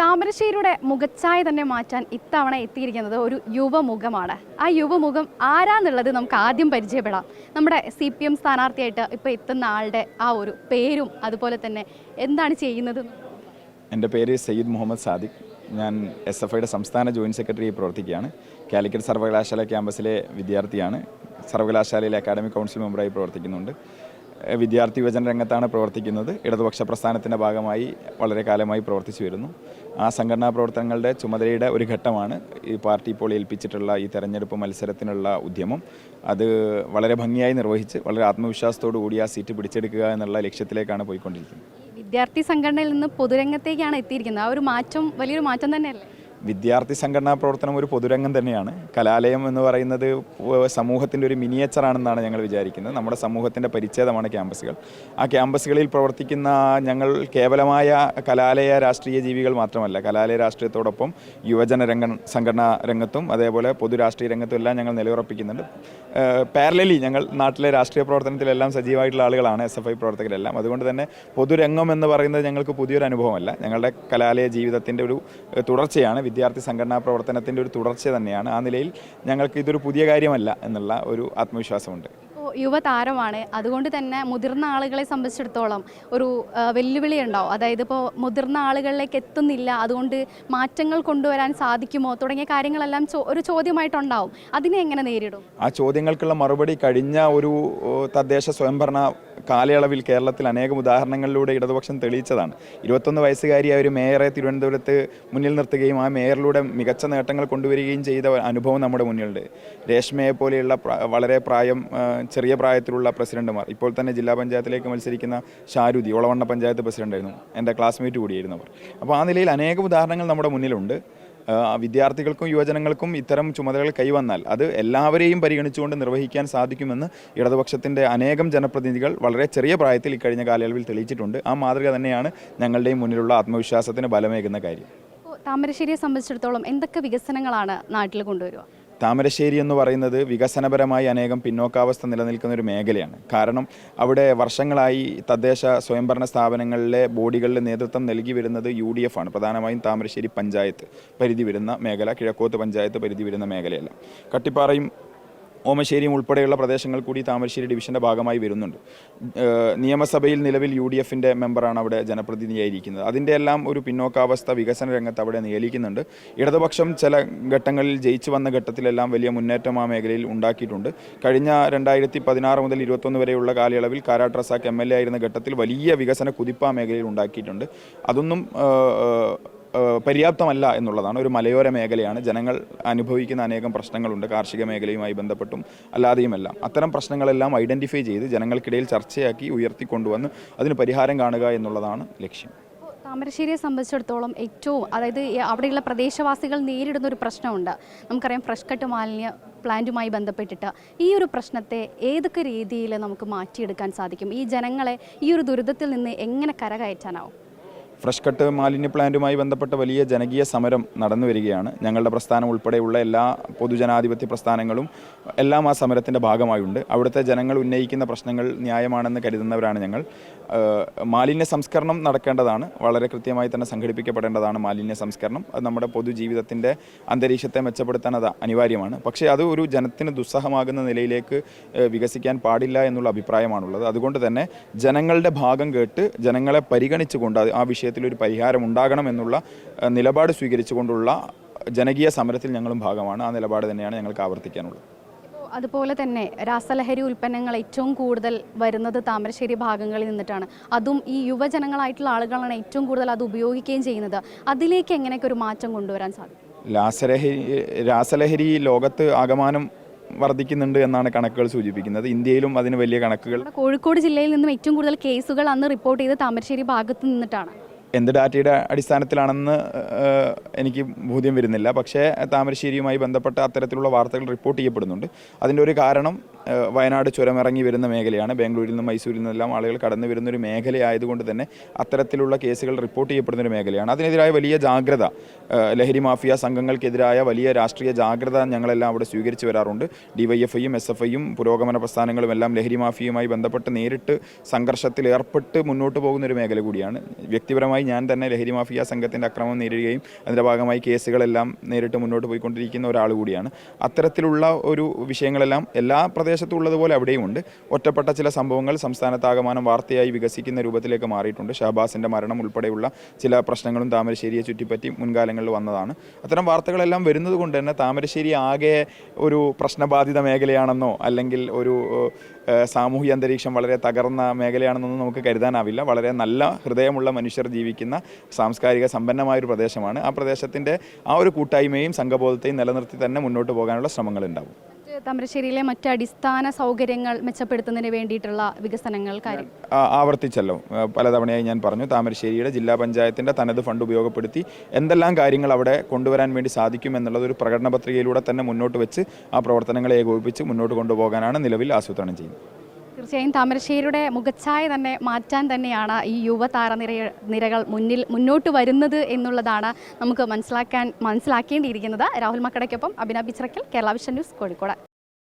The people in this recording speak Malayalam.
താമരശ്ശേരിയുടെ മുഖച്ഛായ തന്നെ മാറ്റാൻ ഇത്തവണ എത്തിയിരിക്കുന്നത് ഒരു യുവമുഖമാണ്. ആ യുവമുഖം ആരാന്നുള്ളത് നമുക്ക് ആദ്യം പരിചയപ്പെടാം. നമ്മുടെ സി പി എം സ്ഥാനാർത്ഥിയായിട്ട് ഇപ്പോൾ എത്തുന്ന ആളുടെ ആ ഒരു പേരും അതുപോലെ തന്നെ എന്താണ് ചെയ്യുന്നത്? എന്റെ പേര് സയ്യിദ് മുഹമ്മദ് സാദിഖ്. ഞാൻ എസ് എഫ് ഐയുടെ സംസ്ഥാന ജോയിന്റ് സെക്രട്ടറി പ്രവർത്തിക്കുകയാണ്. കാലിക്കറ്റ് സർവകലാശാല ക്യാമ്പസിലെ വിദ്യാർത്ഥിയാണ്. സർവകലാശാലയിലെ അക്കാഡമിക് കൗൺസിൽ മെമ്പറായി പ്രവർത്തിക്കുന്നുണ്ട്. വിദ്യാർത്ഥി യുവജന രംഗത്താണ് പ്രവർത്തിക്കുന്നത്. ഇടതുപക്ഷ പ്രസ്ഥാനത്തിന്റെ ഭാഗമായി വളരെ കാലമായി പ്രവർത്തിച്ചു വരുന്നു. ആ സംഘടനാ പ്രവർത്തനങ്ങളുടെ ചുമതലയുടെ ഒരു ഘട്ടമാണ് ഈ പാർട്ടി ഇപ്പോൾ ഏൽപ്പിച്ചിട്ടുള്ള ഈ തെരഞ്ഞെടുപ്പ് മത്സരത്തിനുള്ള ഉദ്യമം. അത് വളരെ ഭംഗിയായി നിർവഹിച്ച് വളരെ ആത്മവിശ്വാസത്തോടു കൂടി ആ സീറ്റ് പിടിച്ചെടുക്കുക എന്നുള്ള ലക്ഷ്യത്തിലേക്കാണ് പോയിക്കൊണ്ടിരിക്കുന്നത്. വിദ്യാർത്ഥി സംഘടനയിൽ നിന്ന് പൊതുരംഗത്തേക്കാണ് എത്തിയിരിക്കുന്നത്. ആ ഒരു മാറ്റം വലിയൊരു മാറ്റം തന്നെയല്ലേ? വിദ്യാർത്ഥി സംഘടനാ പ്രവർത്തനം ഒരു പൊതുരംഗം തന്നെയാണ്. കലാലയം എന്ന് പറയുന്നത് സമൂഹത്തിന്റെ ഒരു മിനിയേച്ചറാണെന്നാണ് ഞങ്ങൾ വിചാരിക്കുന്നത്. നമ്മുടെ സമൂഹത്തിന്റെ പരിച്ഛേദമാണ് ക്യാമ്പസുകൾ. ആ ക്യാമ്പസുകളിൽ പ്രവർത്തിക്കുന്ന ഞങ്ങൾ കേവലമായ കലാലയ രാഷ്ട്രീയ ജീവികൾ മാത്രമല്ല കലാലയ രാഷ്ട്രീയത്തോടൊപ്പം യുവജന രംഗ സംഘടനാ രംഗത്തും അതേപോലെ പൊതു രാഷ്ട്രീയ രംഗത്തും എല്ലാം ഞങ്ങൾ നിലയുറപ്പിക്കുന്നുണ്ട്. പാരലലി ഞങ്ങൾ നാട്ടിലെ രാഷ്ട്രീയ പ്രവർത്തനത്തിലെല്ലാം സജീവമായിട്ടുള്ള ആളുകളാണ് എസ് എഫ് ഐ പ്രവർത്തകരെല്ലാം. അതുകൊണ്ട് തന്നെ പൊതുരംഗം എന്ന് പറയുന്നത് ഞങ്ങൾക്ക് പുതിയൊരു അനുഭവമല്ല. ഞങ്ങളുടെ കലാലയ ജീവിതത്തിന്റെ ഒരു തുടർച്ചയാണ്. തുടർച്ചയാണ് വിദ്യാർത്ഥി സംഘടനാ പ്രവർത്തനത്തിന്റെ ഒരു തുടർച്ച തന്നെയാണ്. ആ നിലയിൽ ഞങ്ങൾക്ക് ഇതൊരു പുതിയ കാര്യമല്ല എന്നുള്ള ഒരു ആത്മവിശ്വാസമുണ്ട്. യുവതാരമാണ്. അതുകൊണ്ട് തന്നെ മുതിർന്ന ആളുകളെ സംബന്ധിച്ചിടത്തോളം ഒരു വെല്ലുവിളി ഉണ്ടാവും അതായത് ഇപ്പോൾ മുതിർന്ന ആളുകളിലേക്ക് എത്തുന്നില്ല അതുകൊണ്ട് മാറ്റങ്ങൾ കൊണ്ടുവരാൻ സാധിക്കുമോ തുടങ്ങിയ കാര്യങ്ങളെല്ലാം ഒരു ചോദ്യമായിട്ടുണ്ടാവും. അതിനെ എങ്ങനെ നേരിടും? ആ ചോദ്യങ്ങൾക്കുള്ള മറുപടി കഴിഞ്ഞ ഒരു തദ്ദേശ സ്വയംഭരണ കാലയളവിൽ കേരളത്തിൽ അനേകം ഉദാഹരണങ്ങളിലൂടെ ഇടതുപക്ഷം തെളിയിച്ചതാണ്. ഇരുപത്തൊന്ന് വയസ്സുകാരിയായ ഒരു മേയറെ തിരുവനന്തപുരത്ത് മുന്നിൽ നിർത്തുകയും ആ മേയറിലൂടെ മികച്ച നേട്ടങ്ങൾ കൊണ്ടുവരികയും ചെയ്ത അനുഭവം നമ്മുടെ മുന്നിലുണ്ട്. രേഷ്മയെ പോലെയുള്ള വളരെ പ്രായം ചെറിയ പ്രായത്തിലുള്ള പ്രസിഡന്റുമാർ. ഇപ്പോൾ തന്നെ ജില്ലാ പഞ്ചായത്തിലേക്ക് മത്സരിക്കുന്ന ഷാരുദി ഒളവണ്ണ പഞ്ചായത്ത് പ്രസിഡന്റായിരുന്നു. എന്റെ ക്ലാസ്മേറ്റ് കൂടിയായിരുന്നവർ. അപ്പോൾ ആ നിലയിൽ അനേകം ഉദാഹരണങ്ങൾ നമ്മുടെ മുന്നിലുണ്ട്. വിദ്യാർത്ഥികൾക്കും യുവജനങ്ങൾക്കും ഇത്തരം ചുമതലകൾ കൈവന്നാൽ അത് എല്ലാവരെയും പരിഗണിച്ചുകൊണ്ട് നിർവഹിക്കാൻ സാധിക്കുമെന്ന് ഇടതുപക്ഷത്തിന്റെ അനേകം ജനപ്രതിനിധികൾ വളരെ ചെറിയ പ്രായത്തിൽ ഇക്കഴിഞ്ഞ കാലയളവിൽ തെളിയിച്ചിട്ടുണ്ട്. ആ മാതൃക തന്നെയാണ് ഞങ്ങളുടെയും മുന്നിലുള്ള ആത്മവിശ്വാസത്തിന് ബലമേകുന്ന കാര്യം. താമരശ്ശേരിയെ സംബന്ധിച്ചിടത്തോളം എന്തൊക്കെ വികസനങ്ങളാണ് നാട്ടിൽ കൊണ്ടുവരിക? താമരശ്ശേരി എന്ന് പറയുന്നത് വികസനപരമായി അനേകം പിന്നോക്കാവസ്ഥ നിലനിൽക്കുന്ന ഒരു മേഖലയാണ്. കാരണം അവിടെ വർഷങ്ങളായി തദ്ദേശ സ്വയംഭരണ സ്ഥാപനങ്ങളിലെ ബോഡികളിലെ നേതൃത്വം നൽകി വരുന്നത് യു ഡി എഫ് ആണ്. പ്രധാനമായും താമരശ്ശേരി പഞ്ചായത്ത് പരിധി വരുന്ന മേഖല കിഴക്കോത്ത് പഞ്ചായത്ത് പരിധി വരുന്ന മേഖലയല്ല. കട്ടിപ്പാറയും ഓമശ്ശേരിയും ഉൾപ്പെടെയുള്ള പ്രദേശങ്ങൾ കൂടി താമരശ്ശേരി ഡിവിഷന്റെ ഭാഗമായി വരുന്നുണ്ട്. നിയമസഭയിൽ നിലവിൽ യു ഡി എഫിന്റെ മെമ്പറാണ് അവിടെ ജനപ്രതിനിധിയായിരിക്കുന്നത്. അതിന്റെ എല്ലാം ഒരു പിന്നോക്കാവസ്ഥ വികസന രംഗത്ത് അവിടെ നിയലിക്കുന്നുണ്ട് ഇടതുപക്ഷം ചില ഘട്ടങ്ങളിൽ ജയിച്ചു വന്ന ഘട്ടത്തിലെല്ലാം വലിയ മുന്നേറ്റം ആ മേഖലയിൽ ഉണ്ടാക്കിയിട്ടുണ്ട്. കഴിഞ്ഞ രണ്ടായിരത്തി പതിനാറ് മുതൽ ഇരുപത്തൊന്ന് വരെയുള്ള കാലയളവിൽ Karat Razak M L A ആയിരുന്ന ഘട്ടത്തിൽ വലിയ വികസന കുതിപ്പ് ആ മേഖലയിൽ ഉണ്ടാക്കിയിട്ടുണ്ട്. അതൊന്നും പര്യാപ്തമല്ല എന്നുള്ളതാണ് ഒരു മലയോര മേഖലയാണ്. ജനങ്ങൾ അനുഭവിക്കുന്ന അനേകം പ്രശ്നങ്ങളുണ്ട്. കാർഷിക മേഖലയുമായി ബന്ധപ്പെട്ടും അല്ലാതെയുമെല്ലാം. അത്തരം പ്രശ്നങ്ങളെല്ലാം ഐഡന്റിഫൈ ചെയ്ത് ജനങ്ങൾക്കിടയിൽ ചർച്ചയാക്കി ഉയർത്തിക്കൊണ്ടുവന്ന് അതിന് പരിഹാരം കാണുക എന്നുള്ളതാണ് ലക്ഷ്യം. താമരശ്ശേരിയെ സംബന്ധിച്ചിടത്തോളം ഏറ്റവും അതായത് അവിടെയുള്ള പ്രദേശവാസികൾ നേരിടുന്ന ഒരു പ്രശ്നമുണ്ട്. നമുക്കറിയാം ഫ്രഷ് കട്ട് മാലിന്യ പ്ലാന്റുമായി ബന്ധപ്പെട്ടിട്ട് ഈ ഒരു പ്രശ്നത്തെ ഏതൊക്കെ രീതിയിൽ നമുക്ക് മാറ്റിയെടുക്കാൻ സാധിക്കും? ഈ ജനങ്ങളെ ഈ ഒരു ദുരിതത്തിൽ നിന്ന് എങ്ങനെ കരകയറ്റാനാവും? ഫ്രഷ് കട്ട് മാലിന്യ പ്ലാന്റുമായി ബന്ധപ്പെട്ട വലിയ ജനകീയ സമരം നടന്നു വരികയാണ്. ഞങ്ങളുടെ പ്രസ്ഥാനം ഉൾപ്പെടെയുള്ള എല്ലാ പൊതുജനാധിപത്യ പ്രസ്ഥാനങ്ങളും എല്ലാം ആ സമരത്തിന്റെ ഭാഗമായുണ്ട്. അവിടുത്തെ ജനങ്ങൾ ഉന്നയിക്കുന്ന പ്രശ്നങ്ങൾ ന്യായമാണെന്ന് കരുതുന്നവരാണ് ഞങ്ങൾ. മാലിന്യ സംസ്കരണം നടക്കേണ്ടതാണ്. വളരെ കൃത്യമായി തന്നെ സംഘടിപ്പിക്കപ്പെടേണ്ടതാണ് മാലിന്യ സംസ്കരണം. അത് നമ്മുടെ പൊതുജീവിതത്തിന്റെ അന്തരീക്ഷത്തെ മെച്ചപ്പെടുത്താൻ അത് അനിവാര്യമാണ്. പക്ഷേ അത് ഒരു ജനത്തിന് ദുസ്സഹമാകുന്ന നിലയിലേക്ക് വികസിക്കാൻ പാടില്ല എന്നുള്ള അഭിപ്രായമാണുള്ളത്. അതുകൊണ്ട് തന്നെ ജനങ്ങളുടെ ഭാഗം കേട്ട് ജനങ്ങളെ പരിഗണിച്ചുകൊണ്ട് ആ ആ വിഷയത്തിൽ ഒരു പരിഹാരം ഉണ്ടാകണമെന്നുള്ള നിലപാട് സ്വീകരിച്ചുകൊണ്ടുള്ള ജനകീയ സമരത്തിൽ ഞങ്ങളും ഭാഗമാണ്. ആ നിലപാട് തന്നെയാണ് ഞങ്ങൾക്ക് ആവർത്തിക്കാനുള്ളത്. അതുപോലെ തന്നെ രാസലഹരി ഉൽപ്പന്നങ്ങൾ ഏറ്റവും കൂടുതൽ വരുന്നത് താമരശ്ശേരി ഭാഗങ്ങളിൽ നിന്നിട്ടാണ്. അതും ഈ യുവജനങ്ങളായിട്ടുള്ള ആളുകളാണ് ഏറ്റവും കൂടുതൽ അത് ഉപയോഗിക്കുകയും ചെയ്യുന്നത്. അതിലേക്ക് എങ്ങനെയൊക്കെ ഒരു മാറ്റം കൊണ്ടുവരാൻ സാധിക്കും? രാസലഹരി രാസലഹരി ലോകത്ത് ആകമാനം വർദ്ധിക്കുന്നുണ്ട് എന്നാണ് കണക്കുകൾ സൂചിപ്പിക്കുന്നത്. ഇന്ത്യയിലും അതിന് വലിയ കണക്കുകൾ കോഴിക്കോട് ജില്ലയിൽ നിന്നും ഏറ്റവും കൂടുതൽ കേസുകൾ അന്ന് റിപ്പോർട്ട് ചെയ്ത് താമരശ്ശേരി ഭാഗത്ത് നിന്നിട്ടാണ്. എന്ത് ഡാറ്റയുടെ അടിസ്ഥാനത്തിലാണെന്ന് എനിക്ക് ബോധ്യം വരുന്നില്ല. പക്ഷേ താമരശ്ശേരിയുമായി ബന്ധപ്പെട്ട അത്തരത്തിലുള്ള വാർത്തകൾ റിപ്പോർട്ട് ചെയ്യപ്പെടുന്നുണ്ട്. അതിന്റെ ഒരു കാരണം വയനാട് ചുരം ഇറങ്ങി വരുന്ന മേഖലയാണ്. ബാംഗ്ലൂരിൽ നിന്നും മൈസൂരിൽ നിന്നെല്ലാം ആളുകൾ കടന്നു വരുന്ന ഒരു മേഖലയായതുകൊണ്ട് തന്നെ അത്തരത്തിലുള്ള കേസുകൾ റിപ്പോർട്ട് ചെയ്യപ്പെടുന്ന ഒരു മേഖലയാണ്. അതിനെതിരായ വലിയ ജാഗ്രത ലഹരി മാഫിയ സംഘങ്ങൾക്കെതിരായ വലിയ രാഷ്ട്രീയ ജാഗ്രത ഞങ്ങളെല്ലാം അവിടെ സ്വീകരിച്ചു വരാറുണ്ട്. ഡിവൈഎഫ്ഐയും എസ് എഫ് ഐയും പുരോഗമന പ്രസ്ഥാനങ്ങളും എല്ലാം ലഹരി മാഫിയുമായി ബന്ധപ്പെട്ട് നേരിട്ട് സംഘർഷത്തിൽ ഏർപ്പെട്ട് മുന്നോട്ട് പോകുന്ന ഒരു മേഖല കൂടിയാണ്. വ്യക്തിപരമായി ഞാൻ തന്നെ ലഹരി മാഫിയ സംഘത്തിന്റെ അക്രമം നേരിടുകയും അതിന്റെ ഭാഗമായി കേസുകളെല്ലാം നേരിട്ട് മുന്നോട്ട് പോയിക്കൊണ്ടിരിക്കുന്ന ഒരാൾ കൂടിയാണ്. അത്തരത്തിലുള്ള ഒരു വിഷയങ്ങളെല്ലാം എല്ലാ പ്രദേശത്തും ഉള്ളതുപോലെ അവിടെയും ഉണ്ട്. ഒറ്റപ്പെട്ട ചില സംഭവങ്ങൾ സംസ്ഥാനത്താകമാനം വാർത്തയായി വികസിക്കുന്ന രൂപത്തിലേക്ക് മാറിയിട്ടുണ്ട്. ഷഹബാസിന്റെ മരണം ഉൾപ്പെടെയുള്ള ചില പ്രശ്നങ്ങളും താമരശ്ശേരിയെ ചുറ്റിപ്പറ്റി മുൻകാലങ്ങളിൽ വന്നതാണ്. അത്തരം വാർത്തകളെല്ലാം വരുന്നത് കൊണ്ട് തന്നെ താമരശ്ശേരി ആകെ ഒരു പ്രശ്നബാധിത മേഖലയാണെന്നോ അല്ലെങ്കിൽ ഒരു സാമൂഹിക അന്തരീക്ഷം വളരെ തകർന്ന മേഖലയാണെന്നൊന്നും നമുക്ക് കരുതാനാവില്ല. വളരെ നല്ല ഹൃദയമുള്ള മനുഷ്യർ ജീവിക്കുന്ന സാംസ്കാരിക സമ്പന്നമായ ഒരു പ്രദേശമാണ്. ആ പ്രദേശത്തിന്റെ ആ ഒരു കൂട്ടായ്മയും സംഘബോധത്തെയും നിലനിർത്തി തന്നെ മുന്നോട്ട് പോകാനുള്ള ശ്രമങ്ങളുണ്ടാവും. താമരശ്ശേരിയിലെ മറ്റ് അടിസ്ഥാന സൗകര്യങ്ങൾ മെച്ചപ്പെടുത്തുന്നതിന് വേണ്ടിയിട്ടുള്ള വികസനങ്ങൾ കാര്യം. ആവർത്തിച്ചല്ലോ. പലതവണയായി ഞാൻ പറഞ്ഞു താമരശ്ശേരിയുടെ ജില്ലാ പഞ്ചായത്തിന്റെ തനത് ഫണ്ട് ഉപയോഗപ്പെടുത്തി എന്തെല്ലാം കാര്യങ്ങൾ അവിടെ കൊണ്ടുവരാൻ വേണ്ടി സാധിക്കും എന്നുള്ളത് ഒരു പ്രകടന പത്രികയിലൂടെ തന്നെ മുന്നോട്ട് വെച്ച് ആ പ്രവർത്തനങ്ങളെ ഏകോപിപ്പിച്ച് മുന്നോട്ട് കൊണ്ടുപോകാനാണ് നിലവിൽ ആസൂത്രണം ചെയ്യുന്നത്. തീർച്ചയായും താമരശ്ശേരിയുടെ മുഖച്ഛായ തന്നെ മാറ്റാൻ തന്നെയാണ് ഈ യുവതാര നിര നിരകൾ മുന്നിൽ മുന്നോട്ട് വരുന്നത് എന്നുള്ളതാണ് നമുക്ക് മനസ്സിലാക്കാൻ മനസ്സിലാക്കേണ്ടിയിരിക്കുന്നത്. രാഹുൽ മക്കടയ്ക്കൊപ്പം അഭിനവ് കേരളാവിഷൻ കേരള വിഷൻ ന്യൂസ് കോഴിക്കോട്.